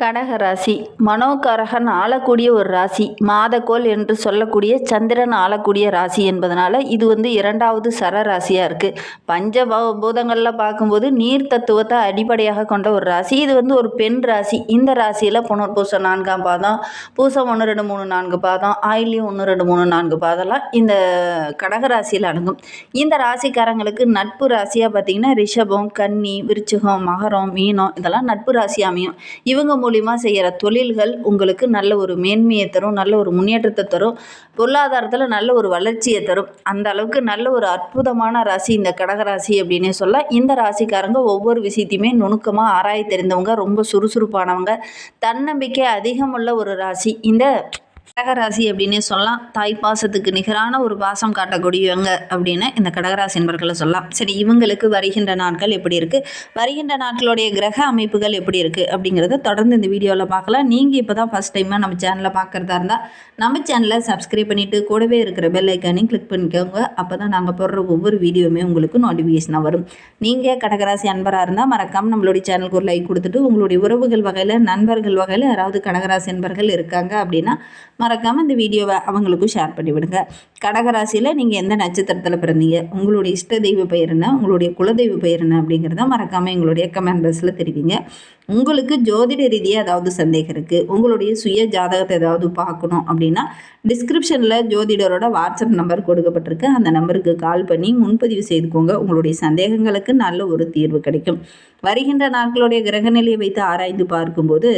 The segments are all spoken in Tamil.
கடக ராசி மனோகரகன் ஆளக்கூடிய ஒரு ராசி. மாதக்கோள் என்று சொல்லக்கூடிய சந்திரன் ஆளக்கூடிய ராசி என்பதனால இது வந்து இரண்டாவது சர ராசியாக இருக்குது பஞ்ச பூதங்களில் பார்க்கும்போது நீர் தத்துவத்தை அடிப்படையாக கொண்ட ஒரு ராசி. இது வந்து ஒரு பெண் ராசி. இந்த ராசியில் புனர்பூசம் நான்காம் பாதம் பூசம் ஒன்று ரெண்டு மூணு நான்கு பாதம் ஆயில்யம் ஒன்று ரெண்டு மூணு நான்கு பாதம்லாம் இந்த கடக ராசியில் அடங்கும். இந்த ராசிக்காரங்களுக்கு நட்பு ராசியாக பார்த்தீங்கன்னா ரிஷபம் கன்னி விருச்சிகம் மகரம் மீனம் இதெல்லாம் நட்பு ராசி அமையும். இவங்க மூலிமா செய்கிற தொழில்கள் உங்களுக்கு நல்ல ஒரு மேன்மையை தரும் நல்ல ஒரு முன்னேற்றத்தை தரும் பொருளாதாரத்தில் நல்ல ஒரு வளர்ச்சியை தரும். அந்த அளவுக்கு நல்ல ஒரு அற்புதமான ராசி இந்த கடகராசி அப்படின்னே சொல்ல இந்த ராசிக்காரங்க ஒவ்வொரு விஷயத்தையுமே நுணுக்கமாக ஆராய தெரிந்தவங்க ரொம்ப சுறுசுறுப்பானவங்க தன்னம்பிக்கை அதிகமுள்ள ஒரு ராசி. இந்த கடகராசி அப்படின்னே சொல்லலாம். தாய் பாசத்துக்கு நிகரான ஒரு பாசம் காட்டக்கூடியவங்க அப்படின்னு இந்த கடகராசி என்பர்களை சொல்லலாம். சரி இவங்களுக்கு வருகின்ற நாட்கள் எப்படி இருக்குது வருகின்ற நாட்களுடைய கிரக அமைப்புகள் எப்படி இருக்குது அப்படிங்கிறத தொடர்ந்து இந்த வீடியோவில் பார்க்கலாம். நீங்கள் இப்போ தான் ஃபஸ்ட் டைமாக நம்ம சேனலை பார்க்குறதா இருந்தால் நம்ம சேனலை சப்ஸ்கிரைப் பண்ணிவிட்டு கூடவே இருக்கிற பெல் ஐக்கானையும் கிளிக் பண்ணிக்கோங்க. அப்போ தான் நாங்கள் போடுற ஒவ்வொரு வீடியோவுமே உங்களுக்கு நோட்டிஃபிகேஷனாக வரும். நீங்கள் கடகராசி அன்பராக இருந்தால் மறக்காமல் நம்மளுடைய சேனலுக்கு ஒரு லைக் கொடுத்துட்டு உங்களுடைய உறவுகள் வகையில் நண்பர்கள் வகையில் யாராவது கடகராசி அன்பர்கள் இருக்காங்க அப்படின்னா மறக்காமல் இந்த வீடியோவை அவங்களுக்கும் ஷேர் பண்ணி விடுங்க கடகராசியில் நீங்கள் எந்த நட்சத்திரத்தில் பிறந்தீங்க? உங்களுடைய இஷ்ட தெய்வ பெயர் என்ன? உங்களுடைய குலதெய்வ பெயர் என்ன? அப்படிங்கிறத மறக்காமல் எங்களுடைய கமெண்ட் பாக்ஸில் தெரிவிங்க. உங்களுக்கு ஜோதிட ரீதியாக ஏதாவது சந்தேகம் இருக்குது உங்களுடைய சுய ஜாதகத்தை ஏதாவது பார்க்கணும் அப்படின்னா டிஸ்கிரிப்ஷனில் ஜோதிடரோட வாட்ஸ்அப் நம்பர் கொடுக்கப்பட்டிருக்கு. அந்த நம்பருக்கு கால் பண்ணி முன்பதிவு செய்துக்கோங்க. உங்களுடைய சந்தேகங்களுக்கு நல்ல ஒரு தீர்வு கிடைக்கும். வருகின்ற நாட்களுடைய கிரகநிலையை வைத்து ஆராய்ந்து பார்க்கும்போது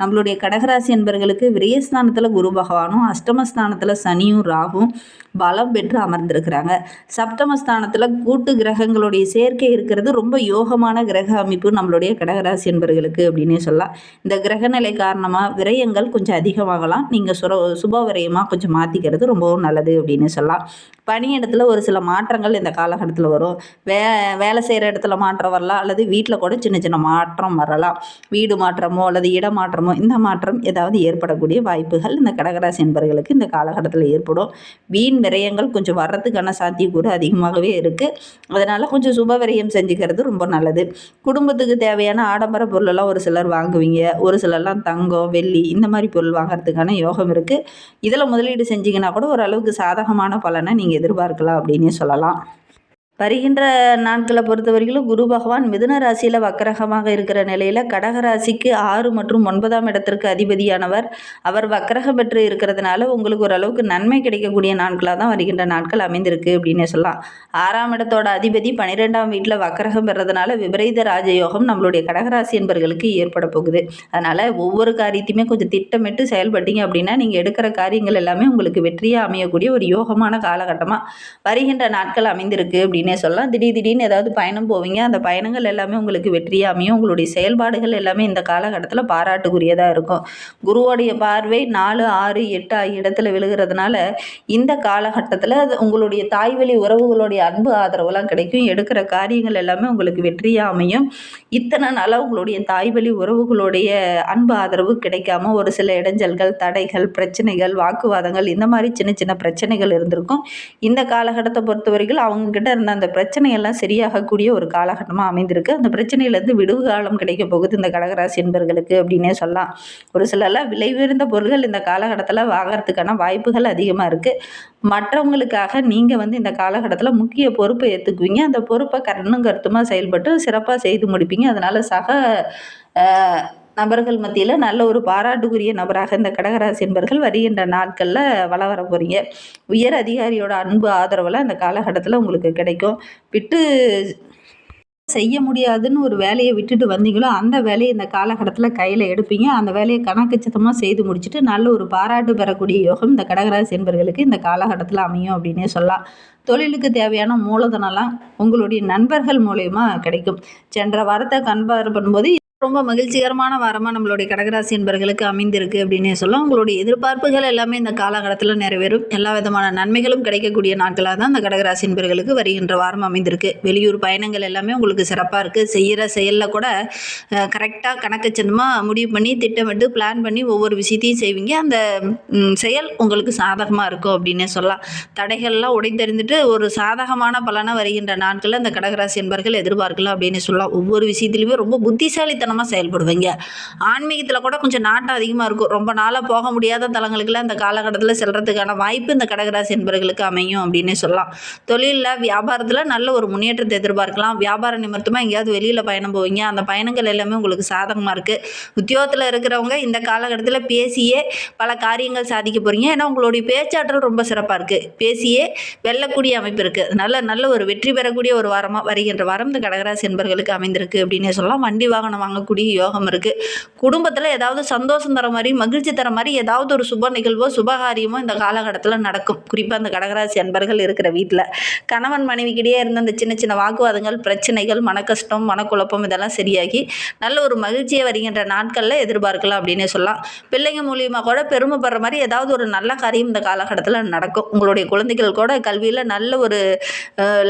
நம்மளுடைய கடகராசி என்பர்களுக்கு விரயஸ்தானத்தில் குரு பகவானும் அஷ்டமஸ்தானத்தில் சனியும் ராகும் பலம் பெற்று அமர்ந்திருக்கிறாங்க. சப்தமஸ்தானத்தில் கூட்டு கிரகங்களுடைய சேர்க்கை இருக்கிறது ரொம்ப யோகமான கிரக அமைப்பு நம்மளுடைய கடகராசி என்பர்களுக்கு இருக்குது அப்படின்னே சொல்லலாம். இந்த கிரகநிலை காரணமாக விரயங்கள் கொஞ்சம் அதிகமாகலாம். நீங்கள் சுர சுப விரயமாக கொஞ்சம் மாற்றிக்கிறது ரொம்பவும் நல்லது அப்படின்னு சொல்லலாம். பணியிடத்தில் ஒரு சில மாற்றங்கள் இந்த காலகட்டத்தில் வரும். வே வேலை செய்கிற இடத்துல மாற்றம் வரலாம் அல்லது வீட்டில் கூட சின்ன சின்ன மாற்றம் வரலாம். வீடு மாற்றமோ அல்லது இடமாற்றமோ இந்த மாற்றம் ஏதாவது ஏற்படக்கூடிய வாய்ப்புகள் இந்த கடகராசி என்பவர்களுக்கு இந்த காலகட்டத்தில் ஏற்படும். வீண் விரயங்கள் கொஞ்சம் வர்றதுக்கான சாத்தியக்கூறு அதிகமாகவே இருக்குது அதனால் கொஞ்சம் சுப விரயம் செஞ்சுக்கிறது ரொம்ப நல்லது. குடும்பத்துக்கு தேவையான ஆடம்பர பொருளெல்லாம் ஒரு சிலர் வாங்குவீங்க. ஒரு சிலர்லாம் தங்கம் வெள்ளி இந்த மாதிரி பொருள் வாங்குறதுக்கான யோகம் இருக்குது இதில் முதலீடு செஞ்சீங்கன்னா கூட ஓரளவுக்கு சாதகமான பலனை நீங்கள் எதிர்பார்க்கலாம் அப்படின்னே சொல்லலாம். வருகின்ற நாட்களை பொறுத்த வரைக்கும் குரு பகவான் மிதுன ராசியில் வக்கரகமாக இருக்கிற நிலையில் கடக ராசிக்கு ஆறு மற்றும் ஒன்பதாம் இடத்திற்கு அதிபதியானவர். அவர் வக்கரகம் பெற்று இருக்கிறதுனால உங்களுக்கு ஓரளவுக்கு நன்மை கிடைக்கக்கூடிய நாட்களாக தான் வருகின்ற நாட்கள் அமைந்திருக்கு அப்படின்னு சொல்லலாம். ஆறாம் இடத்தோட அதிபதி பன்னிரெண்டாம் வீட்டில் வக்கரகம் பெறதுனால விபரீத ராஜயோகம் நம்மளுடைய கடகராசி என்பவர்களுக்கு ஏற்பட போகுது. அதனால் ஒவ்வொரு காரியத்தையுமே கொஞ்சம் திட்டமிட்டு செயல்பட்டீங்க அப்படின்னா நீங்கள் எடுக்கிற காரியங்கள் எல்லாமே உங்களுக்கு வெற்றியாக அமையக்கூடிய ஒரு யோகமான காலகட்டமாக வருகின்ற நாட்கள் அமைந்திருக்கு அப்படின்னு சொல்லலாம். திடீர் திடீர்னு ஏதாவது பயணம் போவீங்க. அந்த பயணங்கள் எல்லாமே உங்களுக்கு வெற்றியாக அமையும். உங்களுடைய செயல்பாடுகள் எல்லாமே இந்த காலகட்டத்தில் பாராட்டுக்குரியதாக இருக்கும். குருவோடைய பார்வை நாலு ஆறு எட்டு ஆகிய இடத்துல விழுகிறதுனால இந்த காலகட்டத்தில் அது உங்களுடைய தாய்வழி உறவுகளுடைய அன்பு ஆதரவுலாம் கிடைக்கும். எடுக்கிற காரியங்கள் எல்லாமே உங்களுக்கு வெற்றியாக அமையும். இத்தனை நாளாக உங்களுடைய தாய்வழி உறவுகளுடைய அன்பு ஆதரவு கிடைக்காம ஒரு சில இடைஞ்சல்கள் தடைகள் பிரச்சனைகள் வாக்குவாதங்கள் இந்த மாதிரி சின்ன சின்ன பிரச்சனைகள் இருந்திருக்கும். இந்த காலகட்டத்தை பொறுத்த வரைக்கும் அவங்கக்கிட்ட இருந்த அந்த பிரச்சனையெல்லாம் சரியாகக்கூடிய ஒரு காலகட்டமாக அமைந்திருக்கு. அந்த பிரச்சனையிலேருந்து விடுவு காலம் கிடைக்க போகுது இந்த கடகராசி என்பர்களுக்கு அப்படின்னே சொல்லலாம். ஒரு சிலர்லாம் விலை உயர்ந்த பொருட்கள் இந்த காலகட்டத்தில் வாங்கறதுக்கான வாய்ப்புகள் அதிகமாக இருக்குது மற்றவங்களுக்காக நீங்கள் வந்து இந்த காலகட்டத்தில் முக்கிய பொறுப்பை ஏற்றுக்குவீங்க அந்த பொறுப்பை கண்ணும் கருத்துமாக செயல்பட்டு சிறப்பாக செய்து முடிப்பீங்க. அதனால் சக நபர்கள் மத்தியில் நல்ல ஒரு பாராட்டுக்குரிய நபராக இந்த கடகராசி என்பர்கள் வருகின்ற நாட்களில் வள வர போகிறீங்க உயர் அதிகாரியோட அன்பு ஆதரவெல்லாம் இந்த காலகட்டத்தில் உங்களுக்கு கிடைக்கும். விட்டு செய்ய முடியாதுன்னு ஒரு வேலையை விட்டுட்டு வந்தீங்களோ அந்த வேலையை இந்த காலகட்டத்தில் கையில் எடுப்பீங்க. அந்த வேலையை கணக்கச்சிதமாக செய்து முடிச்சுட்டு நல்ல ஒரு பாராட்டு பெறக்கூடிய யோகம் இந்த கடகராசி என்பர்களுக்கு இந்த காலகட்டத்தில் அமையும் அப்படின்னே சொல்லலாம். தொழிலுக்கு தேவையான மூலதனம்லாம் உங்களுடைய நண்பர்கள் மூலயமா கிடைக்கும். சென்ற வாரத்தை கம்பேர் பண்ணும்போது ரொம்ப மகிழ்ச்சிகரமான வாரமாக நம்மளுடைய கடகராசி என்பர்களுக்கு அமைந்திருக்கு அப்படின்னே சொல்லலாம். உங்களுடைய எதிர்பார்ப்புகள் எல்லாமே இந்த காலகட்டத்தில் நிறைவேறும். எல்லா விதமான நன்மைகளும் கிடைக்கக்கூடிய நாட்களாக தான் இந்த கடகராசி என்பர்களுக்கு வருகின்ற வாரம் அமைந்திருக்கு. வெளியூர் பயணங்கள் எல்லாமே உங்களுக்கு சிறப்பாக இருக்குது செய்கிற செயலில் கூட கரெக்டாக கணக்கு சின்னமாக முடிவு பண்ணி திட்டமிட்டு பிளான் பண்ணி ஒவ்வொரு விஷயத்தையும் செய்வீங்க. அந்த செயல் உங்களுக்கு சாதகமாக இருக்கும் அப்படின்னே சொல்லலாம். தடைகள்லாம் உடைத்தெறிந்துட்டு ஒரு சாதகமான பலனாக வருகின்ற நாட்களில் அந்த கடகராசி என்பர்கள் எதிர்பார்க்கலாம் அப்படின்னு சொல்லலாம். ஒவ்வொரு விஷயத்துலையுமே ரொம்ப புத்திசாலித்தனம் புத்திசாலித்தனமாக செயல்படுவீங்க. ஆன்மீகத்தில் கூட கொஞ்சம் நாட்டம் அதிகமாக இருக்கும். ரொம்ப நாளாக போக முடியாத தலங்களுக்குலாம் இந்த காலகட்டத்தில் செல்கிறதுக்கான வாய்ப்பு இந்த கடகராசி என்பர்களுக்கு அமையும் அப்படின்னே சொல்லலாம். தொழிலில் வியாபாரத்தில் நல்ல ஒரு முன்னேற்றத்தை எதிர்பார்க்கலாம். வியாபார நிமித்தமாக எங்கேயாவது வெளியில் பயணம் போவீங்க. அந்த பயணங்கள் எல்லாமே உங்களுக்கு சாதகமாக இருக்குது உத்தியோகத்தில் இருக்கிறவங்க இந்த காலகட்டத்தில் பேசியே பல காரியங்கள் சாதிக்க போகிறீங்க ஏன்னா உங்களுடைய பேச்சாற்றல் ரொம்ப சிறப்பாக இருக்குது பேசியே வெல்லக்கூடிய அமைப்பு இருக்குது அதனால் நல்ல ஒரு வெற்றி பெறக்கூடிய ஒரு வாரமாக வருகின்ற வாரம் இந்த கடகராசி என்பர்களுக்கு அமைந்திருக்கு அப்படின்னே சொல்லலாம். வண்டி வாகனம் வாங்கக்கூடிய யோகம் இருக்குது குடும்பத்தில் ஏதாவது சந்தோஷம் தர மாதிரி மகிழ்ச்சி தர மாதிரி ஏதாவது ஒரு சுப நிகழ்வோ சுபகாரியமோ இந்த காலகட்டத்தில் நடக்கும். குறிப்பாக அந்த கடகராசி அன்பர்கள் இருக்கிற வீட்டில் கணவன் மனைவிக்கிடையே இருந்த அந்த சின்ன சின்ன வாக்குவாதங்கள் பிரச்சனைகள் மனக்கஷ்டம் மனக்குழப்பம் இதெல்லாம் சரியாகி நல்ல ஒரு மகிழ்ச்சியை வருகின்ற நாட்களில் எதிர்பார்க்கலாம் அப்படின்னே சொல்லலாம். பிள்ளைங்க மூலியமாக கூட பெருமைப்படுற மாதிரி ஏதாவது ஒரு நல்ல காரியம் இந்த காலகட்டத்தில் நடக்கும். உங்களுடைய குழந்தைகள் கூட கல்வியில் நல்ல ஒரு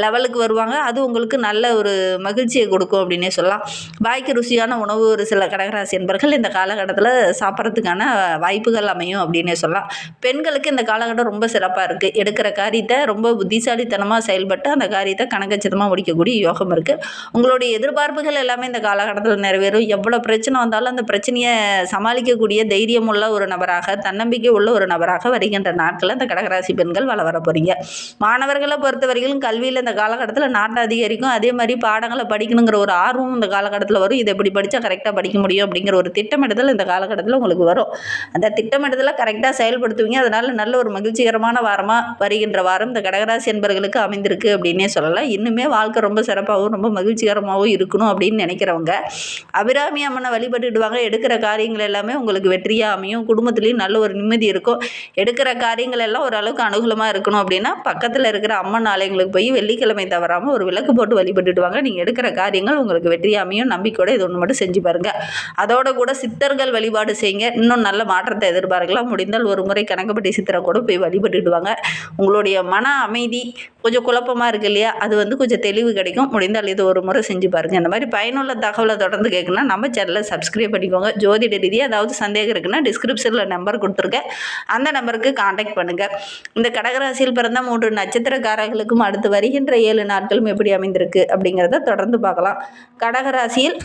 லெவலுக்கு வருவாங்க. அது உங்களுக்கு நல்ல ஒரு மகிழ்ச்சியை கொடுக்கும் அப்படின்னே சொல்லலாம். வாய்க்கு ருசியான உணவு ஒரு சில கடகராசி என்பர்கள் இந்த காலகட்டத்தில் சாப்பிட்றதுக்கான வாய்ப்புகள் அமையும் அப்படின்னே சொல்லலாம். பெண்களுக்கு இந்த காலகட்டம் ரொம்ப சிறப்பாக இருக்குது எடுக்கிற காரியத்தை ரொம்ப புத்திசாலித்தனமாக செயல்பட்டு அந்த காரியத்தை கணக்கச்சிதமாக முடிக்கக்கூடிய யோகம் இருக்குது உங்களுடைய எதிர்பார்ப்புகள் எல்லாமே இந்த காலகட்டத்தில் நிறைவேறும். எவ்வளோ பிரச்சனை வந்தாலும் அந்த பிரச்சனையை சமாளிக்கக்கூடிய தைரியம் உள்ள ஒரு நபராக தன்னம்பிக்கை உள்ள ஒரு நபராக வருகின்ற நாட்களில் இந்த கடகராசி பெண்கள் வள வர போகிறீங்க மாணவர்களை பொறுத்த வரைக்கும் கல்வியில் இந்த காலகட்டத்தில் நாட்டம் அதிகரிக்கும். அதே மாதிரி பாடங்களை படிக்கணுங்கிற ஒரு ஆர்வம் இந்த காலகட்டத்தில் வரும். இதை எப்படி படித்தா கரெக்டாக படிக்க முடியும் அப்படிங்கிற ஒரு திட்டமிடுதல் இந்த காலகட்டத்தில் உங்களுக்கு வரும். அந்த திட்டமிடுதலை கரெக்டாக செயல்படுத்துவீங்க. அதனால் நல்ல ஒரு மகிழ்ச்சிகரமான வாரமாக வருகின்ற வாரம் இந்த கடகராசி என்பர்களுக்கு அமைந்திருக்கு அப்படின்னே சொல்லலாம். இன்னுமே வாழ்க்கை ரொம்ப சிறப்பாகவும் ரொம்ப மகிழ்ச்சிகரமாகவும் இருக்கணும் அப்படின்னு நினைக்கிறவங்க அபிராமி அம்மனை வழிபட்டுடுவாங்க. எடுக்கிற காரியங்கள் எல்லாமே உங்களுக்கு வெற்றியாக அமையும். குடும்பத்துலேயும் நல்ல ஒரு நிம்மதி இருக்கும். எடுக்கிற காரியங்கள் எல்லாம் ஓரளவுக்கு அனுகூலமாக இருக்கணும் அப்படின்னா பக்கத்தில் இருக்கிற அம்மன் ஆலயங்களுக்கு போய் வெள்ளிக்கிழமை தவறாமல் ஒரு விளக்கு போட்டு வழிபட்டுடுவாங்க. நீங்கள் எடுக்கிற காரியங்கள் உங்களுக்கு வெற்றியாமையும் நம்பிக்கையோட இது ஒன்று மட்டும் செஞ்சு பாருங்கள் அதோட கூட சித்தர்கள் வழிபாடு செய்யுங்க. இன்னும் நல்ல மாற்றத்தை எதிர்பார்க்கலாம். முடிந்தால் ஒரு முறை கணக்கப்பட்டி சித்தரை கூட போய் வழிபட்டுடுவாங்க. உங்களுடைய மன அமைதி கொஞ்சம் குழப்பமாக இருக்கு இல்லையா? அது வந்து கொஞ்சம் தெளிவு கிடைக்கும். முடிந்தால் இது ஒரு முறை செஞ்சு பாருங்கள் இந்த மாதிரி பயனுள்ள தகவலை தொடர்ந்து கேட்கணும்னா நம்ம சேனலை சப்ஸ்கிரைப் பண்ணிக்கோங்க. ஜோதிட ரீதியாக ஏதாவது சந்தேகம் இருக்குன்னா டிஸ்கிரிப்ஷனில் நம்பர் கொடுத்துருக்கேன் அந்த நம்பருக்கு காண்டாக்ட் பண்ணுங்கள் இந்த கடகராசியில் பிறந்த மூன்று நட்சத்திரக்காரர்களுக்கும் அடுத்து வருகின்ற ஏழு நாட்களும் எப்படி அமைந்திருக்கு அப்படிங்கிறத தொடர்ந்து பார்க்கலாம். கடகராசியில்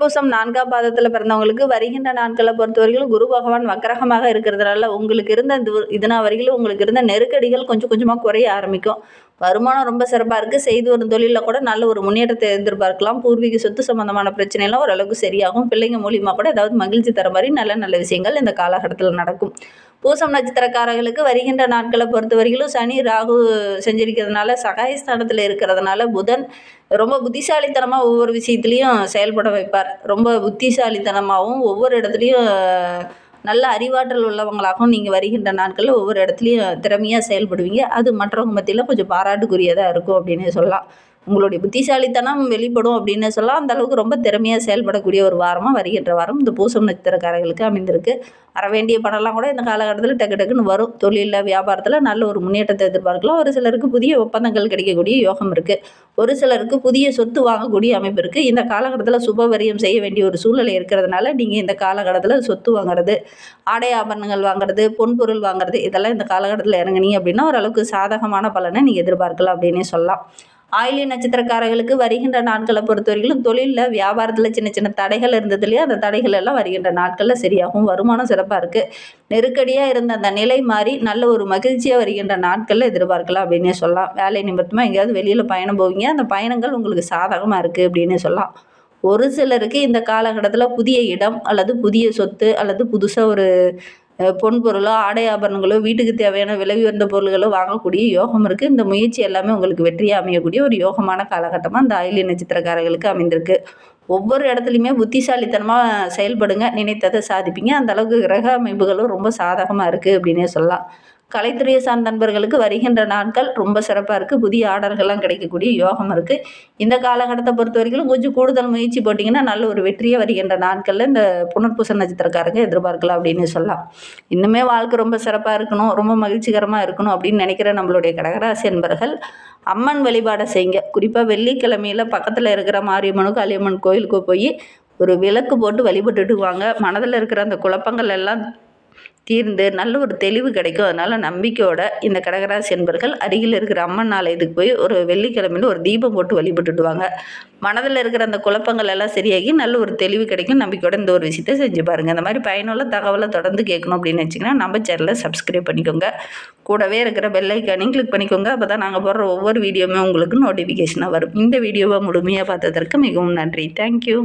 பூசம் நான்காம் பாதத்தில் பிறந்தவங்களுக்கு வருகின்ற நாட்களை பொறுத்தவரையிலும் குரு பகவான் வக்கரகமாக இருக்கிறதுனால உங்களுக்கு இருந்த இந்த இதனா வரையிலும் உங்களுக்கு இருந்த நெருக்கடிகள் கொஞ்சம் கொஞ்சமாக குறைய ஆரம்பிக்கும். வருமானம் ரொம்ப சிறப்பாக இருக்குது செய்து வரும் தொழிலில் கூட நல்ல ஒரு முன்னேற்றத்தை எதிர்பார்க்கலாம். பூர்வீக சொத்து சம்மந்தமான பிரச்சனைலாம் ஓரளவுக்கு சரியாகும். பிள்ளைங்க மூலியமாக கூட ஏதாவது மகிழ்ச்சி தர மாதிரி நல்ல நல்ல விஷயங்கள் இந்த காலகட்டத்தில் நடக்கும். பூசம் நட்சத்திரக்காரர்களுக்கு வருகின்ற நாட்களை பொறுத்தவரையிலும் சனி ராகு செஞ்சிருக்கிறதுனால சகாயஸ்தானத்தில் இருக்கிறதுனால புதன் ரொம்ப புத்திசாலித்தனமாக ஒவ்வொரு விஷயத்துலையும் செயல்பட வைப்பார். ரொம்ப புத்திசாலித்தனமாகவும் ஒவ்வொரு இடத்துலையும் நல்ல அறிவாற்றல் உள்ளவங்களாகவும் நீங்கள் வருகின்ற நாட்களில் ஒவ்வொரு இடத்துலையும் திறமையாக செயல்படுவீங்க. அது மற்றவங்க மத்தியில் கொஞ்சம் பாராட்டுக்குரியதாக இருக்கும் அப்படின்னு சொல்லலாம். உங்களுடைய புத்திசாலித்தனம் வெளிப்படும் அப்படின்னு சொல்லலாம் அந்த அளவுக்கு ரொம்ப திறமையாக செயல்படக்கூடிய ஒரு வாரமாக வருகின்ற வாரம் இந்த பூசம் நட்சத்திரக்காரர்களுக்கு அமைந்திருக்கு. வர வேண்டிய பணம்லாம் கூட இந்த காலகட்டத்தில் டக்கு டக்குன்னு வரும். தொழிலில் வியாபாரத்தில் நல்ல ஒரு முன்னேற்றத்தை எதிர்பார்க்கலாம். ஒரு சிலருக்கு புதிய ஒப்பந்தங்கள் கிடைக்கக்கூடிய யோகம் இருக்குது ஒரு சிலருக்கு புதிய சொத்து வாங்கக்கூடிய அமைப்பு இருக்குது இந்த காலகட்டத்தில் சுபவரியம் செய்ய வேண்டிய ஒரு சூழ்நிலை இருக்கிறதுனால நீங்கள் இந்த காலகட்டத்தில் சொத்து வாங்குறது ஆடை ஆபரணங்கள் வாங்குறது பொன்பொருள் வாங்குறது இதெல்லாம் இந்த காலகட்டத்தில் இறங்குனீங்க அப்படின்னா ஓரளவுக்கு சாதகமான பலனை நீங்கள் எதிர்பார்க்கலாம் அப்படின்னே சொல்லலாம். ஆயிலிய நட்சத்திரக்காரர்களுக்கு வருகின்ற நாட்களை பொறுத்தவரைக்கும் தொழிலில் வியாபாரத்தில் சின்ன சின்ன தடைகள் இருந்தது இல்லையா? அந்த தடைகள் எல்லாம் வருகின்ற நாட்களில் சரியாகும் வருமானம் சிறப்பாக இருக்குது நெருக்கடியாக இருந்த அந்த நிலை மாறி நல்ல ஒரு மகிழ்ச்சியாக வருகின்ற நாட்களில் எதிர்பார்க்கலாம் அப்படின்னே சொல்லலாம். வேலை நிமித்தமாக எங்கேயாவது வெளியில் பயணம் போவீங்க. அந்த பயணங்கள் உங்களுக்கு சாதகமாக இருக்குது அப்படின்னு சொல்லலாம். ஒரு சிலருக்கு இந்த காலகட்டத்தில் புதிய இடம் அல்லது புதிய சொத்து அல்லது புதுசாக ஒரு பொன் பொருளோ ஆடை ஆபரணங்களோ வீட்டுக்கு தேவையான விலை உயர்ந்த பொருள்களோ வாங்கக்கூடிய யோகம் இருக்குது இந்த முயற்சி எல்லாமே உங்களுக்கு வெற்றியாக அமையக்கூடிய ஒரு யோகமான காலகட்டமாக இந்த ஆயிலிய நட்சத்திரக்காரர்களுக்கு அமைந்திருக்கு. ஒவ்வொரு இடத்துலையுமே புத்திசாலித்தனமாக செயல்படுங்க நினைத்ததை சாதிப்பீங்க. அந்த அளவுக்கு கிரக அமைப்புகளும் ரொம்ப சாதகமாக இருக்குது அப்படின்னே சொல்லலாம். கலைத்துறையை சார்ந்த நண்பர்களுக்கு வருகின்ற நாட்கள் ரொம்ப சிறப்பாக இருக்குது புதிய ஆர்டர்கள்லாம் கிடைக்கக்கூடிய யோகம் இருக்குது இந்த காலகட்டத்தை பொறுத்த வரைக்கும் கொஞ்சம் கூடுதல் முயற்சி போட்டிங்கன்னா நல்ல ஒரு வெற்றியே வருகின்ற நாட்களில் இந்த புனர்பூச நட்சத்திரக்காரங்க எதிர்பார்க்கலாம் அப்படின்னு சொல்லலாம். இன்னுமே வாழ்க்கை ரொம்ப சிறப்பாக இருக்கணும் ரொம்ப மகிழ்ச்சிகரமாக இருக்கணும் அப்படின்னு நினைக்கிற நம்மளுடைய கடகராசி என்பர்கள் அம்மன் வழிபாடை செய்யுங்க. குறிப்பாக வெள்ளிக்கிழமையில் பக்கத்தில் இருக்கிற மாரியம்மனோ காளியம்மன் கோயிலுக்கு போய் ஒரு விளக்கு போட்டு வழிபட்டுட்டு வாங்க. மனதில் இருக்கிற அந்த குழப்பங்கள் எல்லாம் தீர்ந்து நல்ல ஒரு தெளிவு கிடைக்கும். அதனால் நம்பிக்கையோட இந்த கடகராசி என்பர்கள் அருகில் இருக்கிற அம்மன் ஆலயத்துக்கு போய் ஒரு வெள்ளிக்கிழமையில் ஒரு தீபம் போட்டு வழிபட்டுடுவாங்க. மனதில் இருக்கிற அந்த குழப்பங்கள் எல்லாம் சரியாகி நல்ல ஒரு தெளிவு கிடைக்கும். நம்பிக்கையோட இந்த ஒரு விஷயத்தை செஞ்சு பாருங்கள் இந்த மாதிரி பயனுள்ள தகவலை தொடர்ந்து கேட்கணும் அப்படின்னு வச்சிங்கன்னா நம்ம சேனலை சப்ஸ்கிரைப் பண்ணிக்கோங்க. கூடவே இருக்கிற பெல்லைக்கானையும் கிளிக் பண்ணிக்கோங்க. அப்போ தான் நாங்கள் போடுற ஒவ்வொரு வீடியோவுமே உங்களுக்கு நோட்டிஃபிகேஷனாக வரும். இந்த வீடியோவை முழுமையாக பார்த்ததற்கு மிகவும் நன்றி. தேங்க்யூ